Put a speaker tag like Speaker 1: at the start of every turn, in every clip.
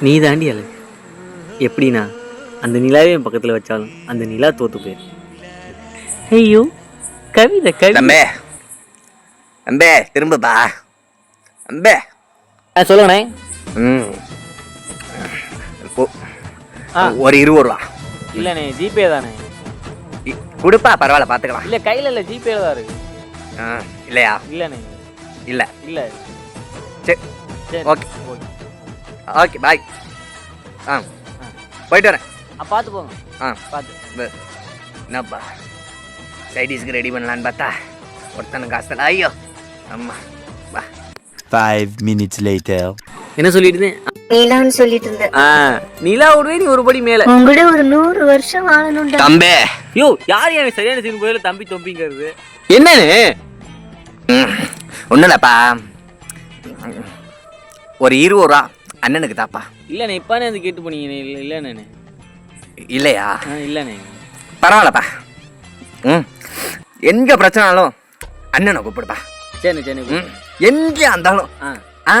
Speaker 1: நீ தாண்டி அழகு. எப்படின்னா அந்த நிலாவே என் பக்கத்தில் வச்சாலும் அந்த நிலா தோத்து போயிரு ஐயோ கவிதை கவிதை
Speaker 2: தம்பே தம்பே திரும்பப்பா. தம்பே.
Speaker 1: ஆ சொல்லுங்கண்ணே.
Speaker 2: ம். போ-
Speaker 1: ஆ.
Speaker 2: ஒரு இருபது ரூபா.
Speaker 1: இல்லைண்ணே ஜிபே தானே.
Speaker 2: இ- கொடுப்பா பரவாயில்ல பார்த்துக்கலாம்.
Speaker 1: இல்லை கையில் இல்லை ஜிபேல தான் இருக்கு.
Speaker 2: ஆ, இல்லையா?
Speaker 1: இல்லைண்ணே.
Speaker 2: இல்லை.
Speaker 1: இல்லை.
Speaker 2: சரி.
Speaker 1: சரி
Speaker 2: ஓகே. ஓகே. பாய் ஆ போயிட்டு வரேன்.
Speaker 1: ஆ பார்த்து போங்க.
Speaker 2: ஆ.
Speaker 1: பார்த்து.
Speaker 2: ப- என்னப்பா? சைடிஸ்க்கு ரெடி பண்ணலான்னு பார்த்தா ஒருத்தனுக்கு தரல. ஐயோ அம்மா வா.
Speaker 3: Five minutes later.
Speaker 1: என்ன சொல்லிட்டு இருந்தேன்?
Speaker 4: நீலான்னு சொல்லிட்டு இருந்த
Speaker 1: ஆ நிலா ஒரு நீ ஒரு படி மேலே.
Speaker 4: உங்கூட ஒரு நூறு வருஷம் வாழணும்டா.
Speaker 2: தம்பே.
Speaker 1: யோ யார் யார் சரியான சீன் போயில தம்பி தொம்பிங்கிறது? என்னன்னு?
Speaker 2: ஒன்றும் இல்லைப்பா ஒரு இருபது ரூபா. அண்ணனுக்கு தாப்பா.
Speaker 1: இல்லைண்ணே இப்பானே அது கேட்டு போனீங்க. இல்லை இல்லைண்ணே
Speaker 2: இல்லையா?
Speaker 1: ஆ இல்லைண்ணே
Speaker 2: பரவாயில்லப்பா. ம். எங்கே பிரச்சனாலும் அண்ணனை கூப்பிடுப்பா.
Speaker 1: சரிண்ணே சரிண்ணே
Speaker 2: ம். எங்கே இருந்தாலும்
Speaker 1: ஆ.
Speaker 2: ஆ.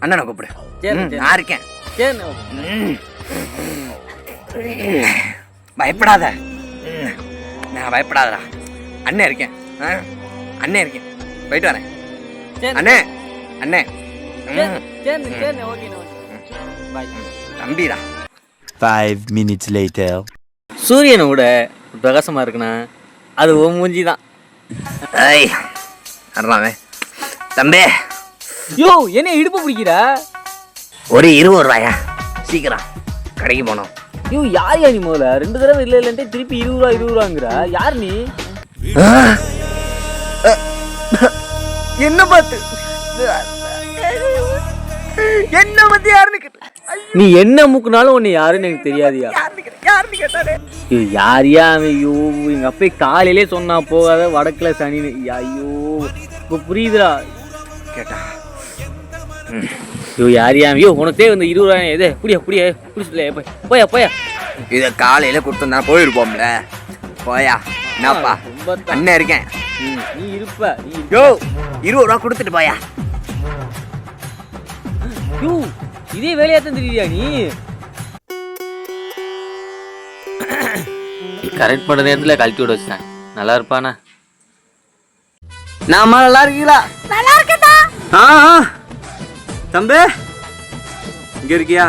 Speaker 2: அண்ணனை கூப்பிடு.
Speaker 1: சரி,
Speaker 2: ம்,
Speaker 1: சரி.
Speaker 2: நான் இருக்கேன்.
Speaker 1: சரிண்ணே
Speaker 2: ம். பயப்படாத. ம். நான் பயப்படாதடா. அண்ணன் இருக்கேன். ஆ? அண்ணன் இருக்கேன். போயிட்டு வரேன்.
Speaker 1: சரி.
Speaker 2: அண்ணே. அண்ணே.
Speaker 1: சரிண்ணே சரிண்ணே ஓகேண்ணே ஓகே பாய்.
Speaker 2: தம்பிடா.
Speaker 3: Five minutes later.
Speaker 1: சூரியனை விட பிரகாசமாக இருக்குண்ணா. அது ஓ மூஞ்சி தான்.
Speaker 2: ஐய் வர்றாமே தம்பி.
Speaker 1: யோ என்ன இடுப்பு பிடிக்கிற?
Speaker 2: ஒரு இருபது ரூபாயா? சீக்கிரம். கடைக்கு போனோம்
Speaker 1: யோ யார் யா நீ முதல்ல? ரெண்டு தடவை இல்லை இல்லைன்ட்டு திருப்பி இருபது ரூபா இருபது ரூபாங்கிற. யார் நீ?
Speaker 2: என்ன பார்த்து? என்ன பத்தி யாருன்னு
Speaker 1: நீ என்ன மூக்குனாலும் உன்னை யாருன்னு எனக்கு தெரியாதியா?
Speaker 2: யாருன்னு கேட்டு? யாருன்னு கேட்டாரு?
Speaker 1: ஐயோ யாரியா அவன்? ஐயோ எங்க அப்பா காலையிலே சொன்னா போகாத வடக்குல சனின்னு. ஐயோ இப்போ புரியுதுடா.
Speaker 2: கேட்டா.
Speaker 1: ஐயோ யாரியா ஐயோ உனக்கு தேவை இந்த இருபது ரூபாய் எது புடியா புடியா புடிச்சுல போயா போயா
Speaker 2: இத காலையில கொடுத்துருந்தா போயிருப்போம்ல. போயா என்னப்பா?
Speaker 1: ரொம்ப தான்.
Speaker 2: அண்ணன் இருக்கேன்.
Speaker 1: ம், நீ இருப்ப நீ.
Speaker 2: யோ இருபது ரூபா கொடுத்துட்டு போயா.
Speaker 1: யோ இதே வேலையா தான் தெரியுதியா நீ? கரெக்ட் பண்ண நேரத்தில் கழட்டி விட வச்சேன் நல்லா இருப்பானா.
Speaker 2: நாம நல்லா இருக்கீங்களா?
Speaker 4: நல்லா இருக்கதா
Speaker 2: ஆ. தம்பி இங்க இருக்கியா?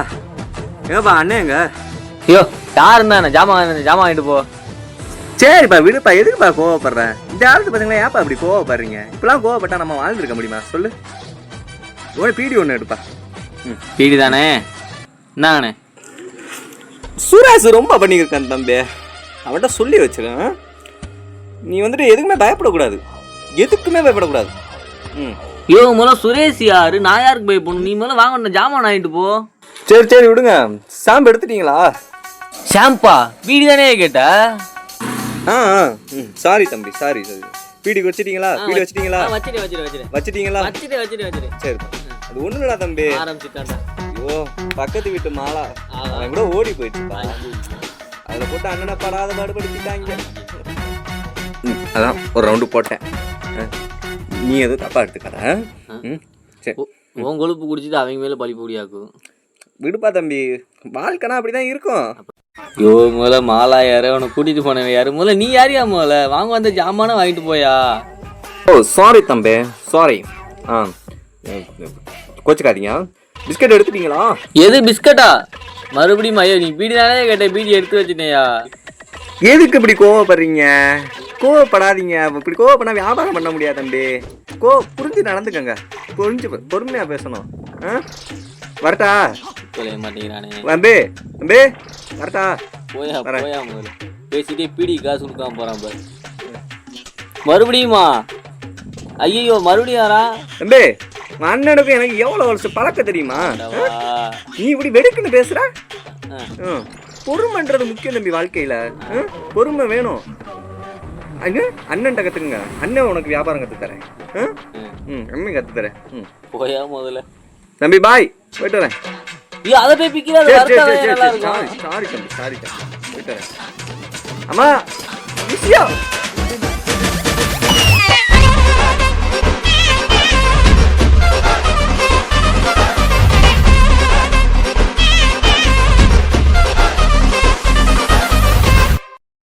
Speaker 2: ஏப்பா அண்ணன் எங்க?
Speaker 1: ஐயோ யார் இருந்தானே ஜாமான் ஜாமான் வாங்கிட்டு போ.
Speaker 2: சரிப்பா விடுப்பா எதுக்குப்பா கோவப்படுறேன்? இந்த காலத்து பசங்களா ஏப்பா இப்படி கோவப்படுறீங்க? இப்பெல்லாம் கோவப்பட்டா நம்ம வாழ்ந்துருக்க முடியுமா? சொல்லு. ஒரு பீடி ஒன்று எடுப்பா.
Speaker 1: பீடி தானே என்னங்கண்ணே
Speaker 2: சுராசு ரொம்ப பண்ணியிருக்கான் தம்பி. அவன்கிட்ட சொல்லி வச்சிருக்கேன் நீ வந்துட்டு எதுக்குமே பயப்படக்கூடாது. எதுக்குமே பயப்படக்கூடாது. ம்.
Speaker 1: ஐயோ முதல்ல சுரேஷ் யாரு? நான் யாருக்கு போய் போகணும் நீ முதல்ல வாங்க ஜாமான் வாங்கிட்டு போ.
Speaker 2: சரி சரி விடுங்க. சாம்பு எடுத்துட்டீங்களா?
Speaker 1: ஷாம்பா? பீடி தானே கேட்ட?
Speaker 2: ஆ சாரி தம்பி சாரி சாரி பீடி வச்சிட்டீங்களா? பீடி வச்சிட்டீங்களா?
Speaker 1: வச்சிரு வச்சிரு வச்சிரு
Speaker 2: வச்சிட்டீங்களா?
Speaker 1: வச்சிரு வச்சிரு
Speaker 2: சரி அது இல்லடா தம்பி.
Speaker 1: ஆரம்பிச்சுட்டான்டா.
Speaker 2: ஐயோ பக்கத்து வீட்டு மாலா. அவன் கூட ஓடி போயிடுச்சுப்பா அதில் போட்டு அண்ணனை படாத பாடுபடுத்திட்டாங்க. அதான் ஒரு ரவுண்டு போட்டேன். நீ எதுவும் தப்பா? ம் சரி.
Speaker 1: உன் கொழுப்பு குடிச்சிட்டு அவங்க மேல பழி பொடியாக்கும்
Speaker 2: விடுப்பா தம்பி. வாழ்க்கைனா அப்படிதான் இருக்கும்.
Speaker 1: ஐயோ முதல்ல மாலா யாரு? உனக்கு கூட்டிட்டு போனவன் யாரு? முதல்ல நீ யாரியா முதல்ல? வாங்க வந்த ஜாமான வாங்கிட்டு போயா?
Speaker 2: ஓ சாரி தம்பி. சாரி ஆ. கோச்சுக்காதீங்க. பிஸ்கட் எடுத்துட்டீங்களா?
Speaker 1: எது பிஸ்கட்டா? மறுபடியும் ஐயோ நீ பீடி தானே கேட்ட பீடி எடுத்து வச்சுட்டேயா?
Speaker 2: எதுக்கு இப்படி கோவப்படுறீங்க? கோவப்படாதீங்க. இப்படி கோவப்படா வியாபாரம் பண்ண முடியாது தம்பி. கோ புரிஞ்சு நடந்துக்கங்க. புரிஞ்சு பொறுமையா பேசணும். ஆ? வரட்டா? தம்பி தம்பி வரட்டா?
Speaker 1: போயா. போயா பேசிட்டே பீடி காசு கொடுக்காம போறான் பாரு. மறுபடியுமா? ஐயோ மறுபடியும் யாரா?
Speaker 2: தம்பி அண்ணனுக்கும் எனக்கு எவ்வளவு வருஷம் பழக்கம் தெரியுமா. நீ இப்படி வெடுக்குன்னு பேசுற. பொறுமைன்றது முக்கியம் தம்பி வாழ்க்கையில? பொறுமை வேணும். அண்ணே அண்ணன்ட்ட கத்துக்குங்க. அண்ணன் உனக்கு வியாபாரம் கத்து தரேன் ம்? அண்ணன் கத்து தரேன் ம்.
Speaker 1: போயா முதல்ல.
Speaker 2: தம்பி பாய் போயிட்டு வரேன்.
Speaker 1: ஐயோ அதை போய் பிக்கிற
Speaker 2: சரி, சரி, தம்பி சாரி தம்பி. போயிட்டு வரேன். அம்மா விஷயம்